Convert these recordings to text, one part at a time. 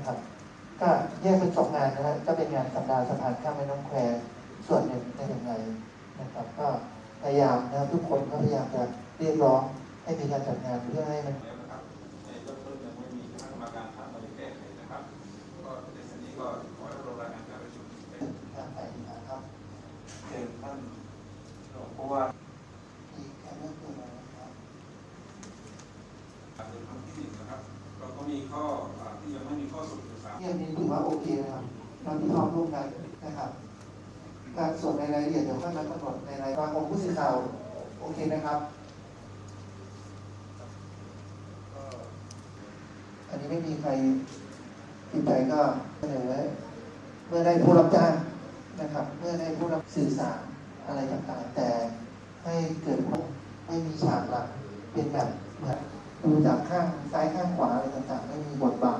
นะครับ ก็แยกเป็นสองงานนะฮะก็เป็นงานสัปดาห์สะพานข้ามแม่น้ำแควส่วนหนึ่งได้ยังไงนะครับ ก็พยายามนะครับทุกคนก็พยายามจะเรียกร้องให้มีการจัดงานเพื่อให้มันแล้วนะครับในเบื้องต้นยังไม่มีคณะกรรมการท่านมาแก้ไขนะครับก็ในส่วนนี้ก็ขอรับรองรายงานการประชุมเป็นการไปนะครับเชิญท่านรองผู้ว่าอีกแค่เรื่องเดียวนะครับการเดินทางที่หนึ่งนะครับ เราก็มีข้ออ่า ที่ยังไม่มีข้อสรุปอยู่สามเรื่องนี้ถือว่าโอเคนะครับเราที่พร้อมร่วมกันนะครับ การส่วนในรายละเอียดเดี๋ยวค่อยมากำหนดในรายการของผู้สื่อข่าวโอเคนะครับ อันนี้ไม่มีใครติดใจก็เสนอเมื่อได้ผู้รับจ้างนะครับ เมื่อได้ผู้รับสื่อสารอะไรต่างๆ แต่ให้เกิดความไม่มีฉากหลังเป็นแบบเหมือน ดูจากข้างซ้ายข้างขวาอะไรต่างๆ ไม่มีบทบัง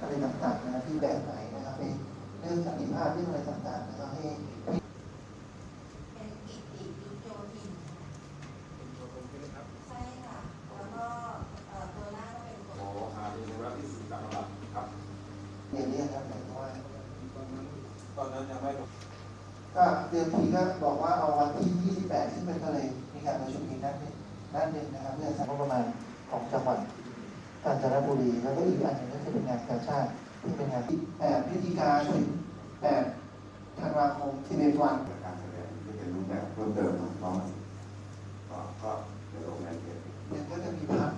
อะไรต่างๆนะครับที่แบบไหนนะครับเป็นเรื่องสันติภาพเรื่องอะไรต่างๆนะครับให้เป็นกิติยุทธโยธินเป็นตัวตรงนี้นะครับใช่ค่ะแล้วก็เอ่อตัวหน้าก็เป็นตัวขอหาดูว่าที่สี่ตามลำดับครับเรียนเรียนครับหมายถึงว่าตอนนั้นตอนนั้นยังไม่ก็เดิมทีก็บอกว่าเอาวันที่ 28ซึ่งเป็นทะเลมีการประชุมอีกนัดหนึงนัดหนึ่งนะครับเพื่อสร้างงบประมาณ ของจังหวัดกาญจนบุรี แล้วก็อีกอันหนึ่งก็คือเป็นงานกาชาติที่เป็นงานที่8พฤศจิกาถึง8ธันวาคม11วันการแสดงที่เป็นรูปแบบเพิ่มเติมเนาะเพราะมันก็ก็ในโรงงานเกิดมันก็จะมีพัก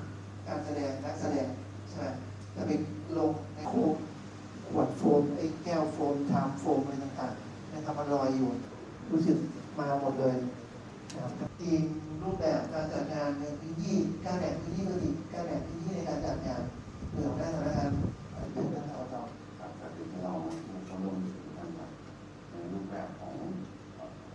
การแสดงนักแสดงใช่ไหมจะไปลงในโคมขวดโฟมไอ้แก้วโฟมชามโฟมอะไรต่างๆนะครับมันลอยอยู่ รู้สึกมาหมดเลยนะครับ ทีมรูปแบบการจัดงานในพื้นที่การแบ่งพื้นที่ผลิตการแบ่งพื้นที่ในการจัดงาน